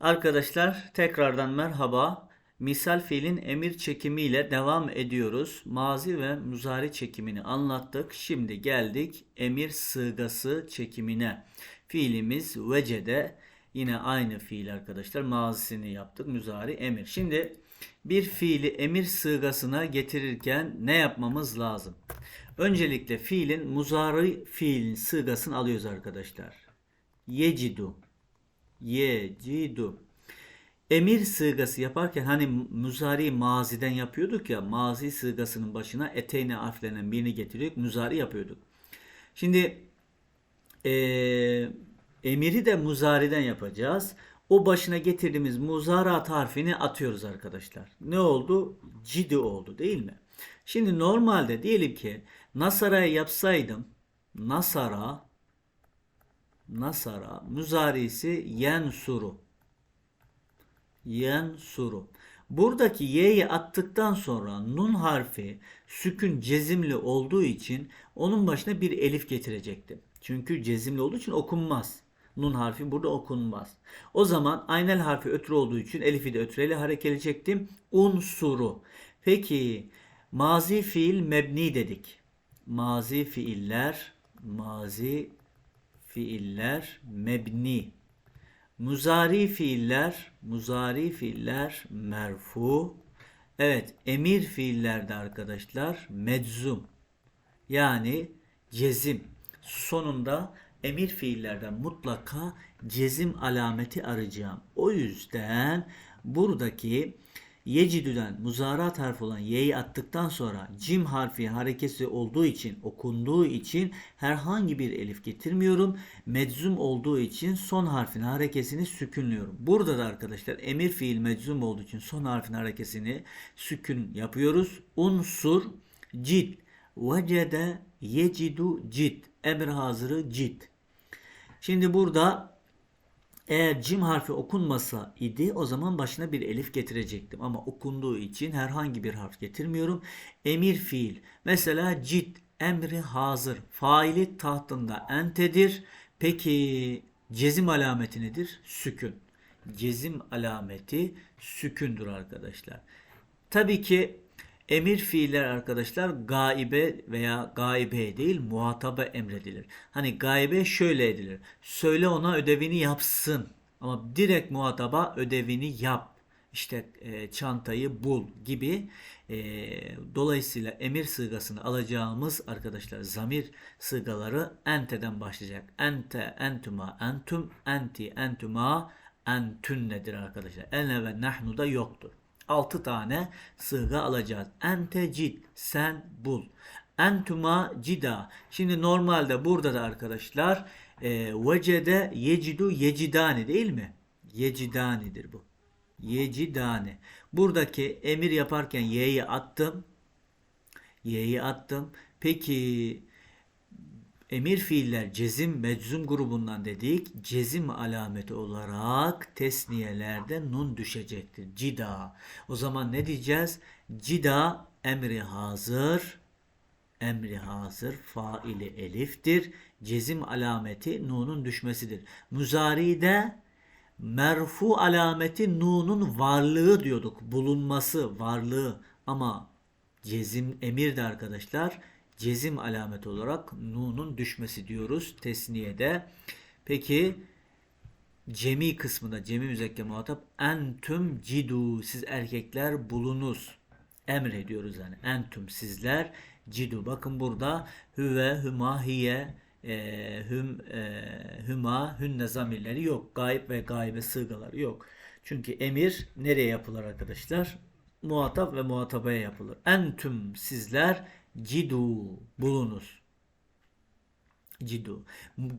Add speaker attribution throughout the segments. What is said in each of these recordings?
Speaker 1: Arkadaşlar tekrardan merhaba. Misal fiilin emir çekimiyle devam ediyoruz. Mazi ve muzari çekimini anlattık. Şimdi geldik emir sığgası çekimine. Fiilimiz vecede yine aynı fiil arkadaşlar. Mazisini yaptık. Muzari emir. Şimdi bir fiili emir sığgasına getirirken ne yapmamız lazım? Öncelikle fiilin muzari fiilin sığgasını alıyoruz arkadaşlar. Yecidu yecidu. Emir sığgası yaparken hani muzari maziden yapıyorduk ya mazi sığgasının başına eteyne harflerinden birini getiriyorduk muzari yapıyorduk. Şimdi eee, emiri de muzariden yapacağız. O başına getirdiğimiz muzarat harfini atıyoruz arkadaşlar. Ne oldu? Cidi oldu değil mi? Şimdi normalde diyelim ki Nasara'yı yapsaydım Nasara Nasara muzarisi yensuru. Yensuru. Buradaki y'yi attıktan sonra nun harfi sükün cezimli olduğu için onun başına bir elif getirecektim. Çünkü cezimli olduğu için okunmaz. Nun harfi burada okunmaz. O zaman aynel harfi ötürü olduğu için elifi de ötüreli hareketleyecektim. Unsuru. Peki mazi fiil mebni dedik. Mazi fiiller mazi fiiller mebni. Muzari fiiller, muzari fiiller merfu. Evet, emir fiillerde arkadaşlar meczum. Yani cezim. Sonunda emir fiillerden mutlaka cezim alameti arayacağım. O yüzden buradaki Yecidü'den muzarat harfi olan y'yi attıktan sonra cim harfi harekesi olduğu için, okunduğu için herhangi bir elif getirmiyorum. Meczum olduğu için son harfin harekesini sükünlüyorum. Burada da arkadaşlar emir fiil meczum olduğu için son harfin harekesini sükün yapıyoruz. Unsur cid vecede yecidu cid emir hazırı cid. Şimdi burada eğer cim harfi okunmasa idi o zaman başına bir elif getirecektim. Ama okunduğu için herhangi bir harf getirmiyorum. Emir fiil. Mesela cid emri hazır. Faili tahtında entedir. Peki cezim alameti nedir? Sükün. Cezim alameti sükündür arkadaşlar. Tabii ki Emir fiiller arkadaşlar gaibe veya gaibe değil muhataba emredilir. Hani gaibe şöyle edilir. Söyle ona ödevini yapsın. Ama direkt muhataba ödevini yap. İşte e, çantayı bul gibi. E, dolayısıyla emir sığgasını alacağımız arkadaşlar zamir sığgaları ente'den başlayacak. Ente, entuma, entum, enti, entuma, entünnedir arkadaşlar. Ene ve nahnu da yoktur. 6 tane sığga alacağız. Ente cid sen bul. Entuma cida. Şimdi normalde burada da arkadaşlar e, vecede yecidu yecidani değil mi? Yecidanidir bu. Yecidani. Buradaki emir yaparken y'yi attım. Y'yi attım. Peki emir fiiller cezim meczum grubundan dedik. Cezim alameti olarak tesniyelerde nun düşecektir. Cida. O zaman ne diyeceğiz? Cida emri hazır. Emri hazır. Faili eliftir. Cezim alameti nunun düşmesidir. Muzari'de merfu alameti nunun varlığı diyorduk. Bulunması, varlığı. Ama cezim emir de arkadaşlar cezim alameti olarak nunun düşmesi diyoruz tesniyede. Peki cemi kısmında cemi müzekker muhatap entüm cidu siz erkekler bulunuz. Emrediyoruz yani entüm sizler cidu. Bakın burada hüve, hüma, hiye, e, hüm, e, hüma, hünne zamirleri yok. Gayb ve gaybe sığgaları yok. Çünkü emir nereye yapılır arkadaşlar? Muhatap ve muhatabaya yapılır. Entüm sizler cidu bulunuz. Cidu.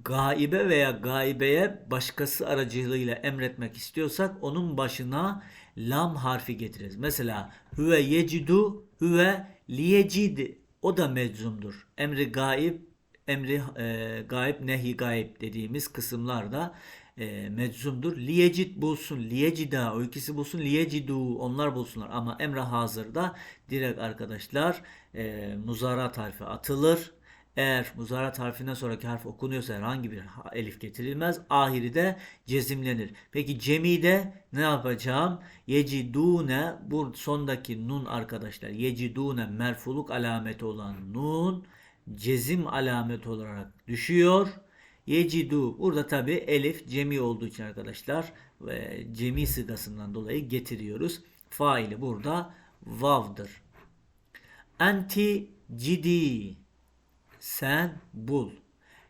Speaker 1: Gaibe veya gaibeye başkası aracılığıyla emretmek istiyorsak onun başına lam harfi getiririz. Mesela huve yecidu huve liyecid o da meczumdur. Emri gaib emri e, gaib nehi gaib dediğimiz kısımlarda e, meczumdur. Liyecid bulsun, liyecida o ikisi bulsun, liyecidu onlar bulsunlar. Ama emre hazırda direkt arkadaşlar e, muzarat harfi atılır. Eğer muzarat harfinden sonraki harf okunuyorsa herhangi bir elif getirilmez. Ahiri de cezimlenir. Peki cemide ne yapacağım? Yecidune bu sondaki nun arkadaşlar. Yecidune merfuluk alameti olan nun cezim alameti olarak düşüyor. Yecidu burada tabi elif cemi olduğu için arkadaşlar ve cemi sıgasından dolayı getiriyoruz. Faili burada vav'dır. Enti cidi sen bul.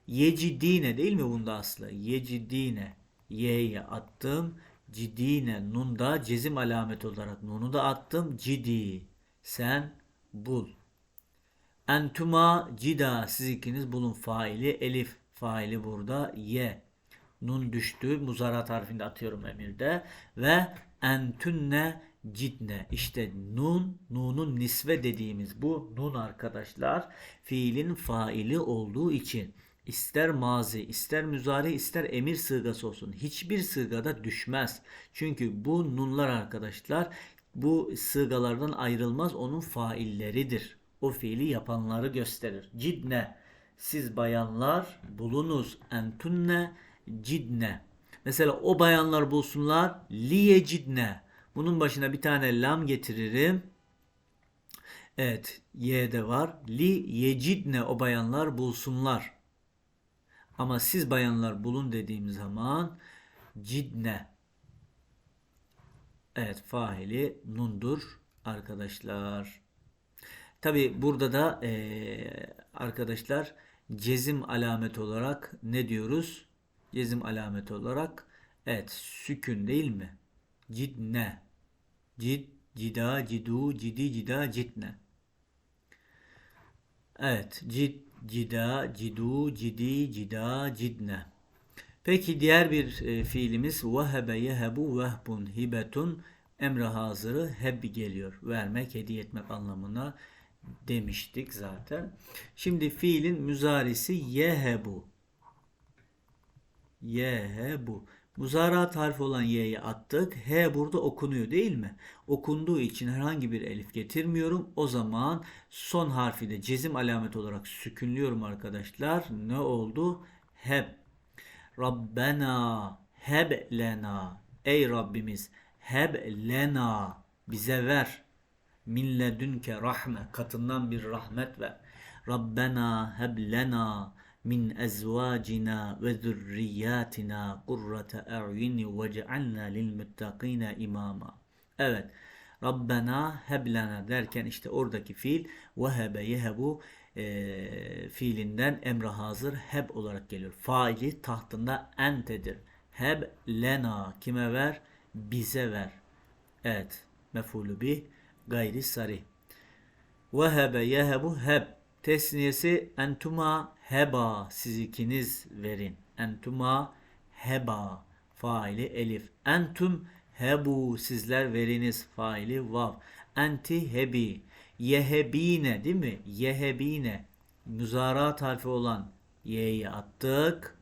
Speaker 1: Yecidine değil mi bunda aslı? Yecidine. Y'ye attım. Cidine. Nunda cezim alameti olarak nunu da attım. Cidi. Sen bul. Entuma cida. Siz ikiniz bulun faili. Elif. Faili burada. Ye. Nun düştü. Muzarat harfinde atıyorum emirde. Ve entünne cidne. İşte nun, nunun nisve dediğimiz bu nun arkadaşlar fiilin faili olduğu için ister mazi, ister müzari, ister emir sığgası olsun. Hiçbir sığgada düşmez. Çünkü bu nunlar arkadaşlar bu sığgalardan ayrılmaz onun failleridir. O fiili yapanları gösterir. Cidne siz bayanlar bulunuz. Entunne cidne. Mesela o bayanlar bulsunlar. Liye cidne. Bunun başına bir tane lam getiririm. Evet, y de var. Li yecidne o bayanlar bulsunlar. Ama siz bayanlar bulun dediğim zaman cidne. Evet, faili nundur arkadaşlar. Tabi burada da eee, arkadaşlar cezim alamet olarak ne diyoruz? Cezim alameti olarak evet sükün değil mi? Cidne. Cid, cida, cidu, cidi, cida, cidne. Evet. Cid, cida, cidu, cidi, cida, cidne. Peki diğer bir e, fiilimiz vehebe yehebu vehbun hibetun emre hazırı heb geliyor. Vermek, hediye etmek anlamına demiştik zaten. Şimdi fiilin müzarisi yehebu. Yehebu. Muzarat harfi olan y'yi attık. H burada okunuyor değil mi? Okunduğu için herhangi bir elif getirmiyorum. O zaman son harfi de cezim alameti olarak sükünlüyorum arkadaşlar. Ne oldu? Heb. Rabbena heb lena. Ey Rabbimiz heb lena. Bize ver. Min ledünke rahme. Katından bir rahmet ver. Rabbena heb lena min ezvacina ve zürriyatina kurrate e'yuni vec'alna lil muttaqina imama. Evet. Rabbena heblena derken işte oradaki fiil vehebe yehebu e, fiilinden emre hazır heb olarak geliyor. Faili tahtında entedir. Heb lena kime ver? Bize ver. Evet. Mefulü bih gayri sarih. Vehebe yehebu heb. Tesniyesi entuma heba. Siz ikiniz verin. Entuma heba. Faili elif. Entum hebu. Sizler veriniz. Faili vav. Enti hebi. Yehebine değil mi? Yehebine. Müzarat harfi olan y'yi attık.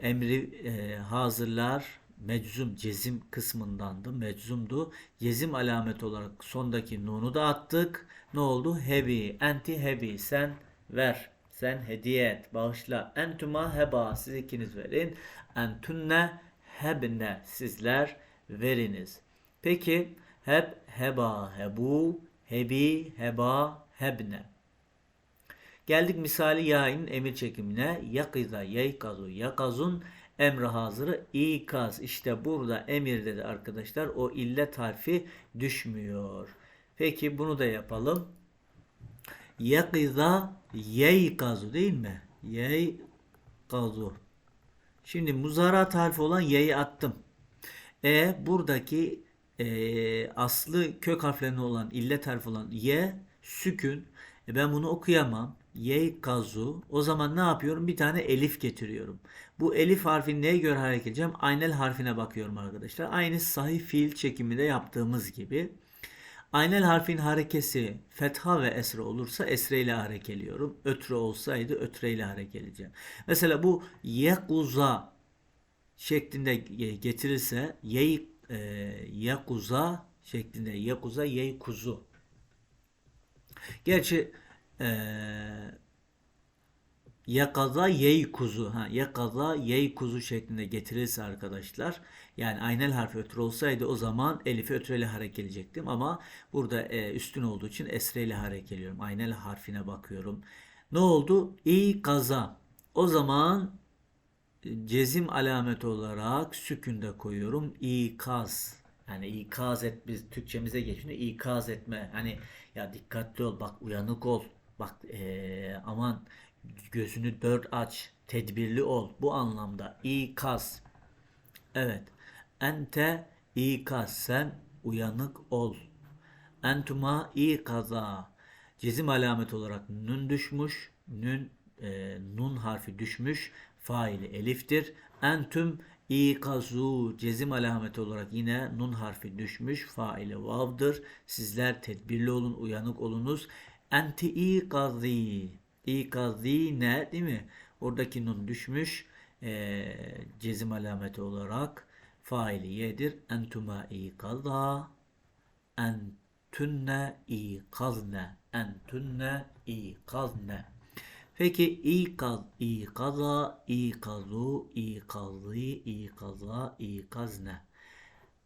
Speaker 1: Emri e, hazırlar meczum cezim kısmındandı. Meczumdu. Cezim alameti olarak sondaki nunu da attık. Ne oldu? Hebi. Enti hebi. Sen ver. Sen hediye et. Bağışla. Entuma heba. Siz ikiniz verin. Entunne hebne. Sizler veriniz. Peki heb heba hebu hebi heba hebne. Geldik misali yayın emir çekimine. Yakiza yaykazu yakazun emri hazırı ikaz. İşte burada emirde de arkadaşlar o illet harfi düşmüyor. Peki bunu da yapalım. Yakiza yaykazu değil mi? Yaykazu. Şimdi muzarat harfi olan y'yi attım. E buradaki e, aslı kök harflerine olan illet harfi olan y sükün. E ben bunu okuyamam. Y kazu. O zaman ne yapıyorum? Bir tane elif getiriyorum. Bu elif harfini neye göre hareket edeceğim? Aynel harfine bakıyorum arkadaşlar. Aynı sahih fiil çekiminde yaptığımız gibi. Aynel harfin harekesi fetha ve esre olursa esre ile harekeliyorum. Ötre olsaydı ötre ile harekeleyeceğim. Mesela bu yekuza şeklinde getirirse yey e, yakuza şeklinde yakuza yey kuzu. Gerçi Yakaza yey kuzu. Ha, yakaza yey kuzu şeklinde getirirse arkadaşlar yani aynel harfi ötürü olsaydı o zaman elifi ötüreli hareket ama burada e, üstün olduğu için esreyle hareket. Aynel harfine bakıyorum. Ne oldu? İ kaza. O zaman cezim alameti olarak sükünde koyuyorum. İkaz. Yani ikaz et biz Türkçemize geçiyor. İkaz etme. Hani ya dikkatli ol bak uyanık ol. Bak eee, aman gözünü dört aç. Tedbirli ol. Bu anlamda ikaz. Evet. Ente ikaz. Sen uyanık ol. Entuma ikaza. Cezim alameti olarak nun düşmüş. Nun, e, nun harfi düşmüş. Faili eliftir. Entüm ikazu. Cezim alameti olarak yine nun harfi düşmüş. Faili vav'dır. Sizler tedbirli olun, uyanık olunuz. Enti ikazi. İkazi ne değil mi? Oradaki nun düşmüş. E, cezim alameti olarak faili yedir. Entuma ikaza. Entünne ikazne. Entünne ikazne. Peki ikaz, ikaza, ikazu, ikazi, ikaza, ikazne.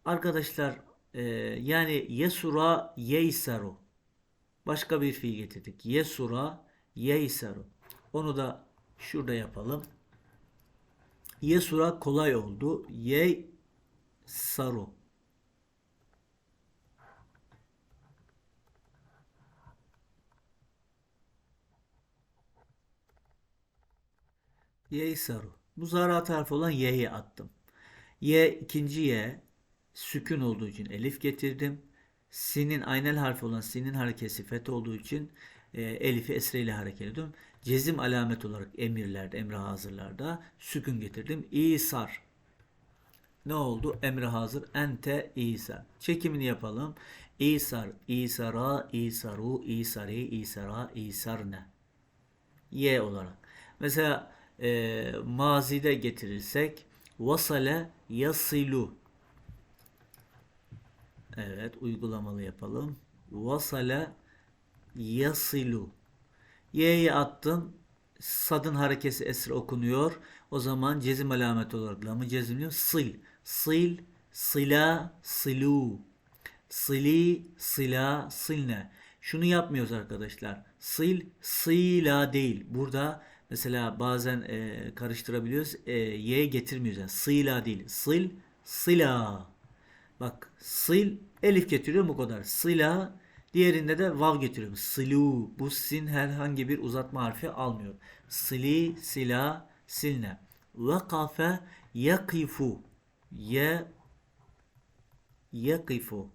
Speaker 1: Arkadaşlar e, yani yesura yeysaru. Başka bir fiil getirdik. Yesura yeysaru. Onu da şurada yapalım. Yesura kolay oldu. Yey saru. Y'yi saru. Bu zaraat harfi olan Y'yi attım. Y ikinci Y sükun olduğu için elif getirdim. Sin'in aynel harfi olan Sin'in harekesi fet olduğu için e, elifi esre ile hareket ediyorum. Cezim alamet olarak emirlerde, emre hazırlarda sükun getirdim. İsar. Ne oldu? Emre hazır. Ente İsa. Çekimini yapalım. İsar, İsara, İsaru, İsari, İsara, İsarne. Y olarak. Mesela e, mazide getirirsek vasale yasilu. Evet uygulamalı yapalım. Vasale yasilu. Y'yi attım. Sadın harekesi esre okunuyor. O zaman cezim alameti olarak lamı cezimliyor. Sil. Sil. Sila. Silu. Sili. Sila. Silne. Şunu yapmıyoruz arkadaşlar. Sil. Sila değil. Burada mesela bazen e, karıştırabiliyoruz. E, y getirmiyoruz. Yani sila değil. Sil. Sila. Bak sil elif getiriyorum bu kadar. Sila diğerinde de vav getiriyorum. Silu. Bu sin herhangi bir uzatma harfi almıyor. Sili, sila, silne. Vakafe yakifu. Ye yakifu.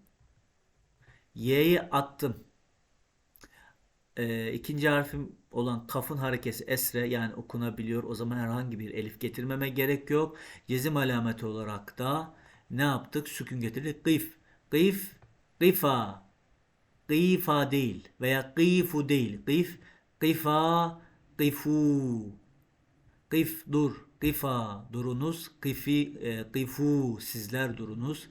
Speaker 1: Y'yi attım. Ee, ikinci harfim olan kafın harekesi esre yani okunabiliyor. O zaman herhangi bir elif getirmeme gerek yok. Cezim alameti olarak da ne yaptık? Sükun getirdik. Gıf. Gıf. Gıfa. Gıfa değil veya gıfu değil. Gıf. Gıfa. Gıfu. Gıf dur. Gıfa durunuz. Gıfi. E, gıfu sizler durunuz.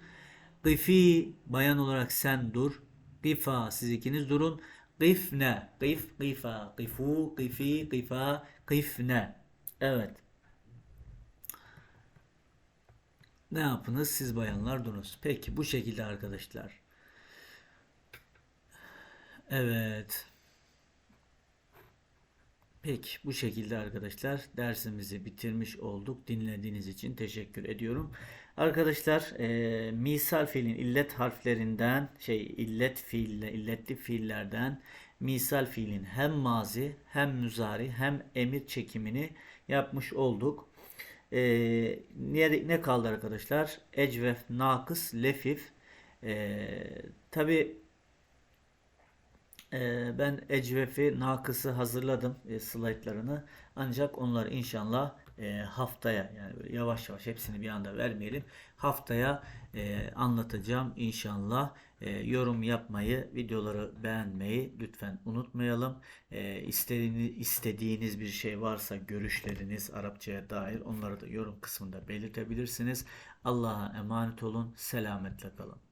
Speaker 1: Gıfi bayan olarak sen dur. Gıfa siz ikiniz durun. Gıfne. Gıf. Gıfa. Gıfu. Gıfi. Gıfa. Gıfne. Evet. Ne yapınız siz bayanlar durunuz. Peki bu şekilde arkadaşlar. Evet. Peki bu şekilde arkadaşlar dersimizi bitirmiş olduk. Dinlediğiniz için teşekkür ediyorum. Arkadaşlar e, misal fiilin illet harflerinden şey illet fiille illetli fiillerden misal fiilin hem mazi hem müzari hem emir çekimini yapmış olduk. E, ne, ne kaldı arkadaşlar? Ecvef, nakıs, lefif. E, Tabi e, ben ecvefi, nakısı hazırladım e, slaytlarını. Ancak onları inşallah e, haftaya yani yavaş yavaş hepsini bir anda vermeyelim. Haftaya e, anlatacağım inşallah. E, yorum yapmayı, videoları beğenmeyi lütfen unutmayalım. E, istediğiniz, istediğiniz bir şey varsa görüşleriniz Arapçaya dair onları da yorum kısmında belirtebilirsiniz. Allah'a emanet olun. Selametle kalın.